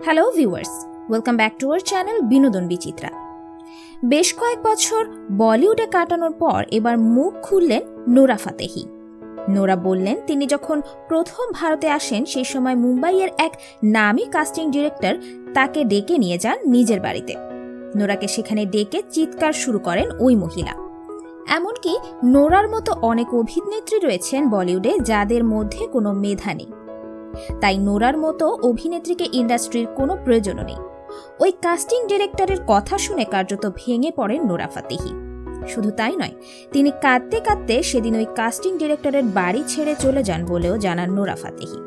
Hello viewers welcome back to our channel Binodon Bichitra বেশ কয়েক বছর বলিউডে কাটানোর পর এবার মুখ খুললেন নোরা ফাতেহি। নোরা বললেন, তিনি যখন প্রথম ভারতে আসেন, সেই সময় মুম্বাইয়ের এক নামী কাস্টিং ডিরেক্টর তাকে ডেকে নিয়ে যান নিজের বাড়িতে। নোরাকে সেখানে ডেকে চিৎকার শুরু করেন ওই মহিলা। এমনকি নোরার মতো অনেক অভিনেত্রী রয়েছেন বলিউডে, যাদের মধ্যে কোনো মেধা নেই। তাই নোরার মতো অভিনেত্রীকে ইন্ডাস্ট্রির কোনো প্রয়োজনও নেই। ওই কাস্টিং ডিরেক্টরের কথা শুনে কার্যত ভেঙে পড়েন নোরা ফাতেহি। শুধু তাই নয়, তিনি কাঁদতে কাঁদতে সেদিন ওই কাস্টিং ডিরেক্টরের বাড়ি ছেড়ে চলে যান বলেও জানান নোরা ফাতেহি।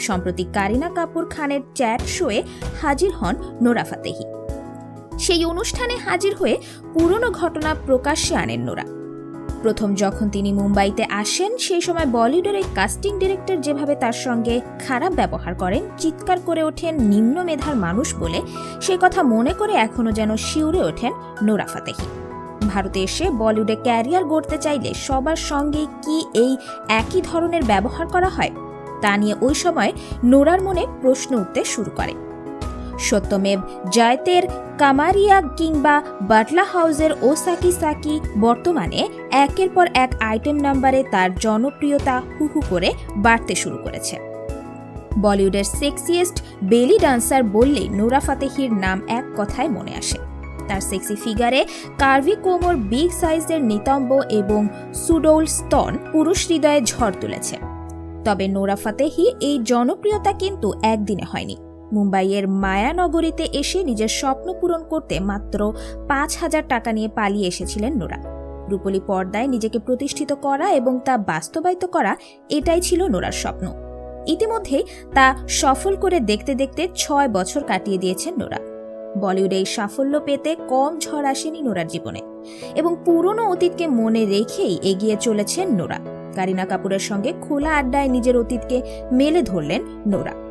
সম্প্রতি কারিনা কাপুর খানের চ্যাট শোয়ে হাজির হন নোরা ফাতেহি। সেই অনুষ্ঠানে হাজির হয়ে পুরনো ঘটনা প্রকাশ্যে আনেন নোরা। প্রথম যখন তিনি মুম্বাইতে আসেন, সেই সময় বলিউডের এই কাস্টিং ডিরেক্টর যেভাবে তার সঙ্গে খারাপ ব্যবহার করেন, চিৎকার করে ওঠেন নিম্ন মেধার মানুষ বলে সেই কথা মনে করে এখনও যেন শিউরে ওঠেন নোরা ফাতেহি। ভারতে এসে বলিউডে ক্যারিয়ার গড়তে চাইলে সবার সঙ্গে কি এই একই ধরনের ব্যবহার করা হয়? তা নিয়ে ওই সময় নোরার মনে প্রশ্ন উঠতে শুরু করে। সত্যমেব, জায়তের কামারিয়া কিংবা বাটলা হাউসের ওসাকি সাকি বর্তমানে একের পর এক আইটেম নাম্বারে তার জনপ্রিয়তা হু হু করে বাড়তে শুরু করেছে। বলিউডের সেক্সিয়েস্ট বেলি ডান্সার বললেই নোরা ফাতেহির নাম এক কথায় মনে আসে। তার সেক্সি ফিগারে কার্ভি কোমর বিগ সাইজের নিতম্ব এবং সুডৌল স্তন পুরুষ হৃদয়ে ঝড় তুলেছে। তবে নোরা ফাতেহি এই জনপ্রিয়তা কিন্তু একদিনে হয়নি। মুম্বাইয়ের মায়ানগরীতে এসে নিজের স্বপ্ন পূরণ করতে মাত্র পাঁচ হাজার টাকা নিয়ে পালিয়ে এসেছিলেন নোরা। রূপলি পর্দায় নিজেকে প্রতিষ্ঠিত করা এবং তা বাস্তবায়িত করা এটাই ছিল নোরার স্বপ্ন। ইতিমধ্যে তা সফল করে দেখতে দেখতে ছয় বছর কাটিয়ে দিয়েছেন নোরা। বলিউডে এই সাফল্য পেতে কম ঝড় আসেনি নোরার জীবনে এবং পুরনো অতীতকে মনে রেখেই এগিয়ে চলেছেন নোরা। কারিনা কাপুরের সঙ্গে খোলা আড্ডায় নিজের অতীতকে মেলে ধরলেন নোরা।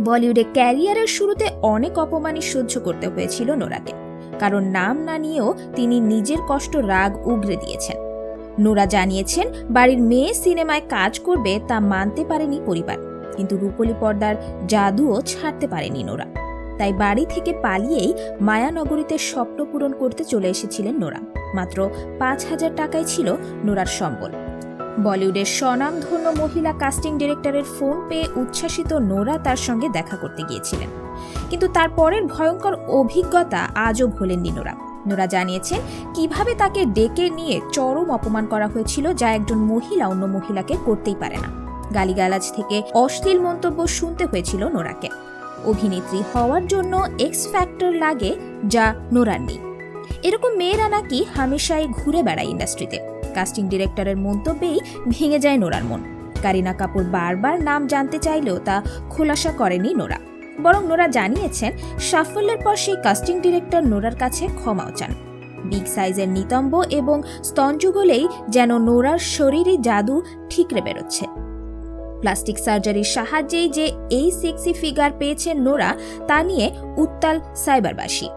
বলিউডে ক্যারিয়ারের শুরুতে অনেক অপমানই সহ্য করতে হয়েছিল নোরাকে, কারণ নাম না নিয়েও তিনি নিজের কষ্ট রাগ উগরে দিয়েছেন। নোরা জানিয়েছেন, বাড়ির মেয়ে সিনেমায় কাজ করবে তা মানতে পারেনি পরিবার, কিন্তু রূপলি পর্দার জাদুও ছাড়তে পারেনি নোরা। তাই বাড়ি থেকে পালিয়েই মায়ানগরীতে স্বপ্ন পূরণ করতে চলে এসেছিলেন নোরা। মাত্র পাঁচ হাজার টাকায় ছিল নোরার সম্বল। বলিউডের স্বনামধন্য মহিলা কাস্টিং ডিরেক্টরের ফোন পেয়ে উচ্ছ্বাসিত নোরা তার সঙ্গে দেখা করতে গিয়েছিলেন। কিন্তু তার পরের ভয়ঙ্কর অভিজ্ঞতা আজও ভোলেননি নোরা। নোরা জানিয়েছেন কীভাবে তাকে ডেকে নিয়ে চরম অপমান করা হয়েছিল যা একজন মহিলা অন্য মহিলাকে করতেই পারে না। গালিগালাজ থেকে অশ্লীল মন্তব্য শুনতে হয়েছিল নোরাকে। অভিনেত্রী হওয়ার জন্য এক্স ফ্যাক্টর লাগে যা নোরার নেই। এরকম মেয়েরা নাকি হামেশাই ঘুরে বেড়ায় ইন্ডাস্ট্রিতে। কাস্টিং ডিরেক্টরের মন্তব্যেই ভেঙে যায় নোরার মন। কারিনা কাপুর বারবার নাম জানতে চাইলেও তা খোলাসা করেনি নোরা। বরং নোরা জানিয়েছেন, সাফল্যের পর সেই কাস্টিং ডিরেক্টর নোরার কাছে ক্ষমাও চান। বিগ সাইজের নিতম্ব এবং স্তনযুগলেই যেন নোরার শরীরে জাদু ঠিকরে বেরোচ্ছে। প্লাস্টিক সার্জারির সাহায্যেই যে এই সেক্সি ফিগার পেয়েছেন নোরা, তা নিয়ে উত্তাল সাইবারবাসী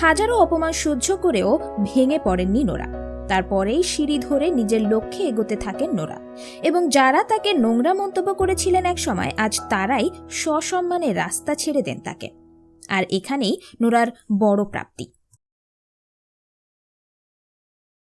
হাজারো অপমান সহ্য করেও ভেঙে পড়েননি নোরা। তারপরেই সিঁড়ি ধরে নিজের লক্ষ্যে এগোতে থাকেন নোরা। এবং যারা তাকে নোংরা মন্তব্য করেছিলেন এক সময়, আজ তারাই সসম্মানে রাস্তা ছেড়ে দেন তাকে। আর এখানেই নোরার বড় প্রাপ্তি।